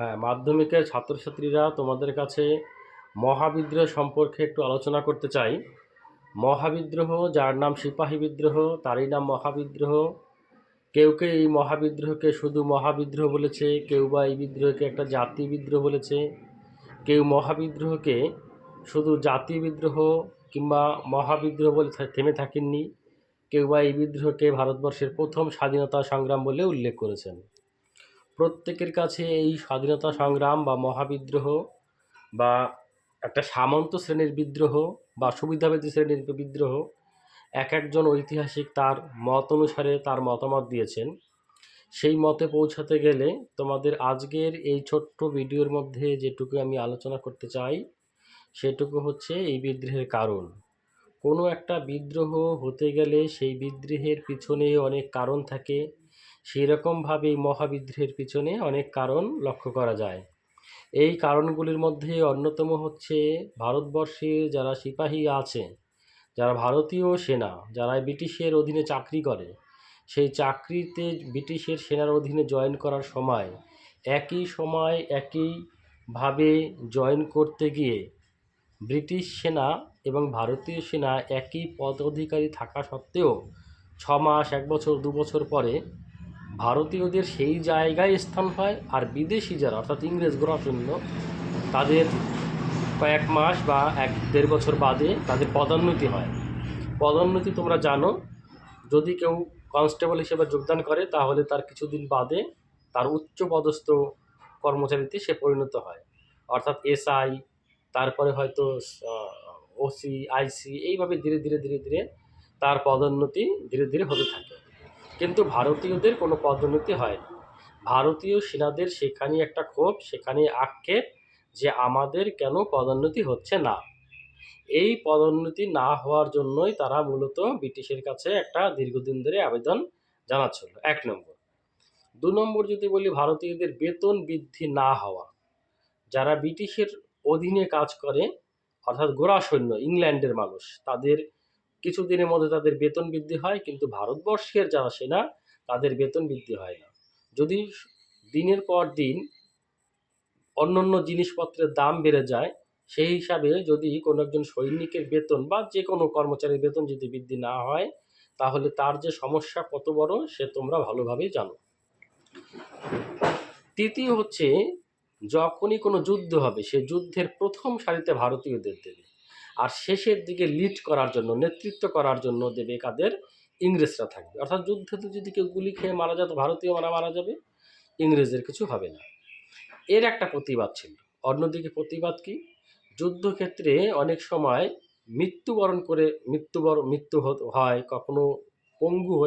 হ্যাঁ মাধ্যমিকের ছাত্রছাত্রীরা তোমাদের কাছে মহাবিদ্রোহ সম্পর্কে একটু আলোচনা করতে চাই। মহাবিদ্রোহ, যার নাম সিপাহী বিদ্রোহ, তারই নাম মহাবিদ্রোহ। কেউ কেউ এই মহাবিদ্রোহকে শুধু মহাবিদ্রোহ বলেছে, কেউ বা এই বিদ্রোহকে একটা জাতি বিদ্রোহ বলেছে। কেউ মহাবিদ্রোহকে শুধু জাতি বিদ্রোহ কিংবা মহাবিদ্রোহ বলে থেমে থাকেননি। কেউ বা এই বিদ্রোহকে ভারতবর্ষের প্রথম স্বাধীনতা সংগ্রাম বলে উল্লেখ করেছেন। প্রত্যেকের কাছে এই স্বাধীনতা সংগ্রাম বা মহাবিদ্রোহ বা একটা সামন্ত শ্রেণির বিদ্রোহ বা সুবিধাবাদী শ্রেণির বিদ্রোহ এক একজন ঐতিহাসিক তার মত অনুসারে তার মতামত দিয়েছেন। সেই মতে পৌঁছাতে গেলে তোমাদের আজকের এই ছোট্ট ভিডিওর মধ্যে যেটুকু আমি আলোচনা করতে চাই, সেটুকু হচ্ছে এই বিদ্রোহের কারণ। কোনো একটা বিদ্রোহ হতে গেলে সেই বিদ্রোহের পিছনে অনেক কারণ থাকে। সেই রকমভাবে এই মহাবিদ্রোহের পিছনে অনেক কারণ লক্ষ্য করা যায়। এই কারণগুলির মধ্যে অন্যতম হচ্ছে ভারতবর্ষে যারা সিপাহী আছে, যারা ভারতীয় সেনা যারা ব্রিটিশের অধীনে চাকরি করে, সেই চাকরিতে ব্রিটিশের সেনার অধীনে জয়েন করার সময়, একই সময় একইভাবে জয়েন করতে গিয়ে ব্রিটিশ সেনা এবং ভারতীয় সেনা একই পদ অধিকারী থাকা সত্ত্বেও ছ মাস, এক বছর, দু বছর পরে ভারতীয়দের সেই জায়গায় স্থান হয় আর বিদেশি যারা, অর্থাৎ ইংরেজ সৈন্য তাদের কয়েক মাস বা এক দেড় বছর বাদে তাদের পদোন্নতি হয়। পদোন্নতি তোমরা জানো, যদি কেউ কনস্টেবল হিসেবে যোগদান করে, তাহলে তার কিছুদিন বাদে তার উচ্চ পদস্থ কর্মচারীতে সে পরিণত হয়। অর্থাৎ এসআই, তারপরে হয়তো ওসি আইসি এইভাবে ধীরে ধীরে ধীরে ধীরে তার পদোন্নতি ধীরে ধীরে হতে থাকে। কিন্তু ভারতীয়দের কোনো পদোন্নতি হয় না। ভারতীয় সেনাদের সেখানে একটা ক্ষোভ, সেখানে আক্ষেপ যে আমাদের কেন পদোন্নতি হচ্ছে না। এই পদোন্নতি না হওয়ার জন্যই তারা মূলত ব্রিটিশের কাছে একটা দীর্ঘদিন ধরে আবেদন জানাচ্ছিল। এক নম্বর। দু নম্বর যদি বলি, ভারতীয়দের বেতন বৃদ্ধি না হওয়া, যারা ব্রিটিশের অধীনে কাজ করে অর্থাৎ গোড়া সৈন্য, ইংল্যান্ডের মানুষ, তাদের কিছুদিনের মধ্যে তাদের বেতন বৃদ্ধি হয়, কিন্তু ভারতবর্ষের যারা সেনা, তাদের বেতন বৃদ্ধি হয় না। যদি দিনের পর দিন অন্যান্য জিনিসপত্রের দাম বেড়ে যায়, সেই হিসাবে যদি কোনো একজন সৈনিকের বেতন বা যে কোনো কর্মচারীর বেতন যদি বৃদ্ধি না হয়, তাহলে তার যে সমস্যা কত বড়, সে তোমরা ভালোভাবেই জানো। তৃতীয় হচ্ছে যখনই কোনো যুদ্ধ হবে, সে যুদ্ধের প্রথম সারিতে ভারতীয়দের দেবে। আর শেষের দিকে লিড করার জন্য, নেতৃত্ব করার জন্য দেবে কাদের? ইংরেজরা থাকবে। অর্থাৎ যুদ্ধতে যদি কেউ গুলি খেয়ে মারা যেত ভারতীয় মারা মারা যাবে। ইংরেজের কিছু হবে না। এর একটা প্রতিবাদ ছিল। অন্যদিকে প্রতিবাদ কি? যুদ্ধক্ষেত্রে অনেক সময় মৃত্যুবরণ করে মৃত্যুবরণ মৃত্যু হয়, কখনো পঙ্গু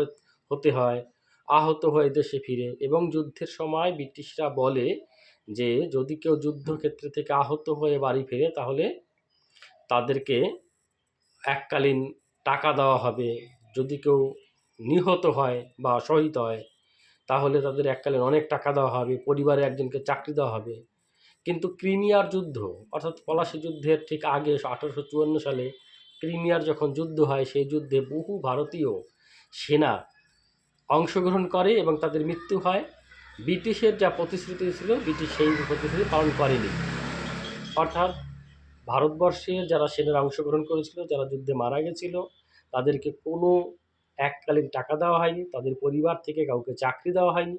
হতে হয়, আহত হয়ে দেশে ফিরে। এবং যুদ্ধের সময় ব্রিটিশরা বলে যে যদি কেউ যুদ্ধক্ষেত্র থেকে আহত হয়ে বাড়ি ফিরে, তাহলে তাদেরকে এককালীন টাকা দেওয়া হবে। যদি কেউ নিহত হয় বা শহীদ হয়, তাহলে তাদের এককালীন অনেক টাকা দেওয়া হবে, পরিবারে একজনকে চাকরি দেওয়া হবে। কিন্তু ক্রিমিয়ার যুদ্ধ, অর্থাৎ পলাশি যুদ্ধের ঠিক আগে আঠারোশো চুয়ান্ন সালে ক্রিমিয়ার যখন যুদ্ধ হয়, সেই যুদ্ধে বহু ভারতীয় সেনা অংশগ্রহণ করে এবং তাদের মৃত্যু হয়। ব্রিটিশের যা প্রতিশ্রুতি ছিল, ব্রিটিশ সেই প্রতিশ্রুতি পালন করেনি। অর্থাৎ ভারতবর্ষের যারা সেনারা অংশগ্রহণ করেছিল, যারা যুদ্ধে মারা গেছিল, তাদেরকে কোনো এককালীন টাকা দেওয়া হয়নি, তাদের পরিবার থেকে কাউকে চাকরি দেওয়া হয়নি।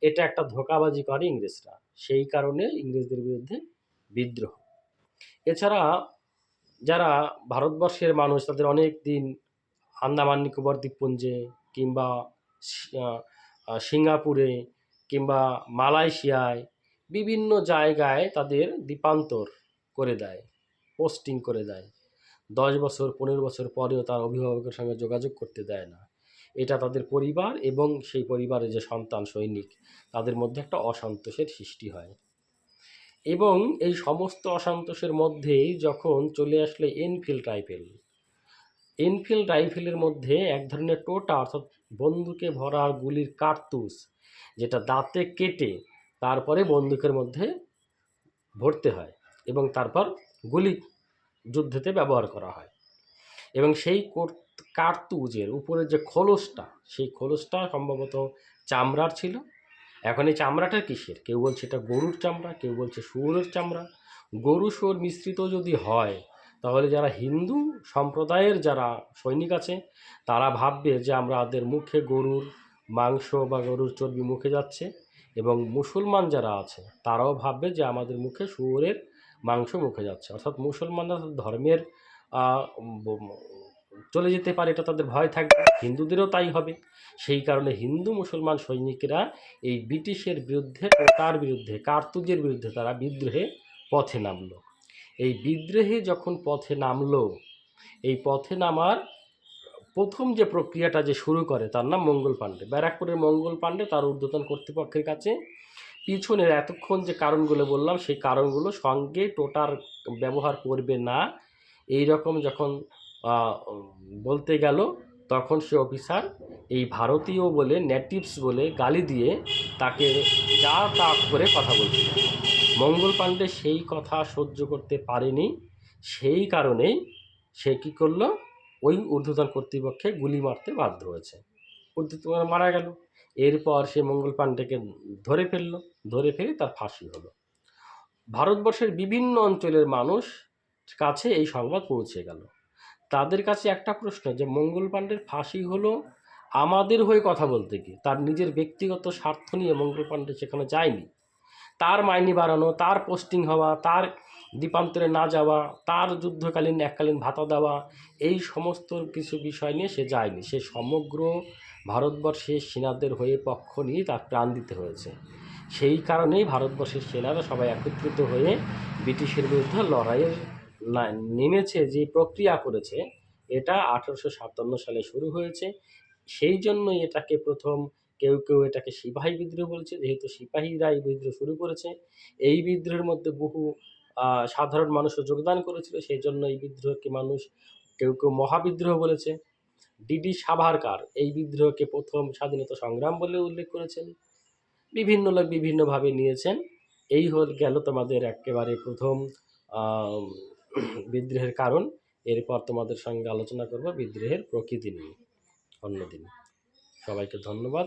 এটা একটা ধোঁকাবাজি করে ইংরেজরা। সেই কারণে ইংরেজদের বিরুদ্ধে বিদ্রোহ। এছাড়া যারা ভারতবর্ষের মানুষ, তাদের অনেক দিন আন্দামান নিকোবর দ্বীপপুঞ্জে কিংবা সিঙ্গাপুরে কিংবা মালয়েশিয়ায় বিভিন্ন জায়গায় তাদের দ্বীপান্তর করে দেয় পোস্টিং করে দেয়। দশ বছর, পনেরো বছর পরেও তার অভিভাবকের সঙ্গে যোগাযোগ করতে দেয় না। এটা তাদের পরিবার এবং সেই পরিবারের যে সন্তান, সৈনিক, তাদের মধ্যে একটা অসন্তোষের সৃষ্টি হয়। এবং এই সমস্ত অসন্তোষের মধ্যেই যখন চলে আসলে এনফিল্ড রাইফেল এনফিল্ড রাইফেলের মধ্যে এক ধরনের টোটা অর্থাৎ বন্দুকে ভরা গুলির কার্তুস যেটা দাঁতে কেটে তারপরে বন্দুকের মধ্যে ভরতে হয় এবং তারপর গুলি যুদ্ধেতে ব্যবহার করা হয়। এবং সেই কোর- কার্তুজের উপরে যে খোলসটা, সেই খোলসটা সম্ভবত চামড়ার ছিল। এখন এই চামড়াটা কিসের? কেউ বলছে এটা গরুর চামড়া, কেউ বলছে শুয়োরের চামড়া। গরু শুয়োর মিশ্রিত যদি হয় তাহলে যারা হিন্দু সম্প্রদায়ের যারা সৈনিক আছে, তারা ভাববে যে আমাদের মুখে গরুর মাংস বা গরুর চর্বি মুখে যাচ্ছে এবং মুসলমান যারা আছে, তারাও ভাববে যে আমাদের মুখে শুয়োরের মাংস মুখে যাচ্ছে। অর্থাৎ মুসলমানরা ধর্মের চলে যেতে পারে, এটা তাদের ভয় থাকবে। হিন্দুদেরও তাই হবে। সেই কারণে হিন্দু মুসলমান সৈনিকেরা এই ব্রিটিশের বিরুদ্ধে, তার বিরুদ্ধে, কার্তুজের বিরুদ্ধে তারা বিদ্রোহে পথে নামলো। এই বিদ্রোহে যখন পথে নামলো, এই পথে নামার প্রথম যে প্রক্রিয়াটা যে শুরু করে, তার নাম মঙ্গল পাণ্ডে। ব্যারাকপুরের মঙ্গল পাণ্ডে তার ঊর্ধ্বতন কর্তৃপক্ষের কাছে পিছনের এতক্ষণ যে কারণগুলো বললাম, সেই কারণগুলো সঙ্গে টোটার ব্যবহার করবে না। এই রকম যখন বলতে গেল, তখন সে অফিসার এই ভারতীয় বলে নেটিভস বলে গালি দিয়ে তাকে যা তা করে কথা বলছিল। মঙ্গল পাণ্ডে সেই কথা সহ্য করতে পারেনি। সেই কারণেই সে কী করল? ওই ঊর্ধ্বতন কর্তৃপক্ষে গুলি মারতে বাধ্য হয়েছে। ঊর্ধ্বতন মারা গেল। এরপর সে মঙ্গল পাণ্ডেকে ধরে ফেলল। ধরে ফেলে তার ফাঁসি হলো। ভারতবর্ষের বিভিন্ন অঞ্চলের মানুষ কাছে এই সংবাদ পৌঁছে গেল। তাদের কাছে একটা প্রশ্ন যে, মঙ্গল পাণ্ডের ফাঁসি হলো আমাদের হয়ে কথা বলতে গিয়ে, তার নিজের ব্যক্তিগত স্বার্থ নিয়ে মঙ্গল পাণ্ডে সেখানে যায়নি? তার মাইনে বাড়ানো তার পোস্টিং হওয়া, তার দ্বীপান্তরে না যাওয়া, তার যুদ্ধকালীন, এককালীন ভাতা দেওয়া, এই সমস্ত কিছু বিষয় নিয়ে সে যায়নি। সে সমগ্র ভারতবর্ষের সেনাদের হয়ে পক্ষ নিয়ে তার প্রাণ দিতে হয়েছে। সেই কারণেই ভারতবর্ষের সেনারা সবাই একত্রিত হয়ে ব্রিটিশের বিরুদ্ধে লড়াইয়ের নেমেছে, যে প্রক্রিয়া করেছে, এটা আঠারোশো সাতান্ন সালে শুরু হয়েছে। সেই জন্যই এটাকে প্রথম কেউ কেউ এটাকে সিপাহী বিদ্রোহ বলছে, যেহেতু সিপাহীরা এই বিদ্রোহ শুরু করেছে, এই বিদ্রোহের মধ্যে বহু সাধারণ মানুষও যোগদান করেছিল সেই জন্য এই বিদ্রোহকে মানুষ কেউ কেউ মহাবিদ্রোহ বলেছে। ডিডি সাভারকার এই বিদ্রোহকে প্রথম স্বাধীনতা সংগ্রাম বলে উল্লেখ করেছেন। বিভিন্ন লোক বিভিন্নভাবে নিয়েছেন। এই হল গেল তোমাদের একেবারে প্রথম বিদ্রোহের কারণ। এরপর তোমাদের সঙ্গে আলোচনা করব বিদ্রোহের প্রকৃতি নিয়ে। অন্যদিন। সবাইকে ধন্যবাদ।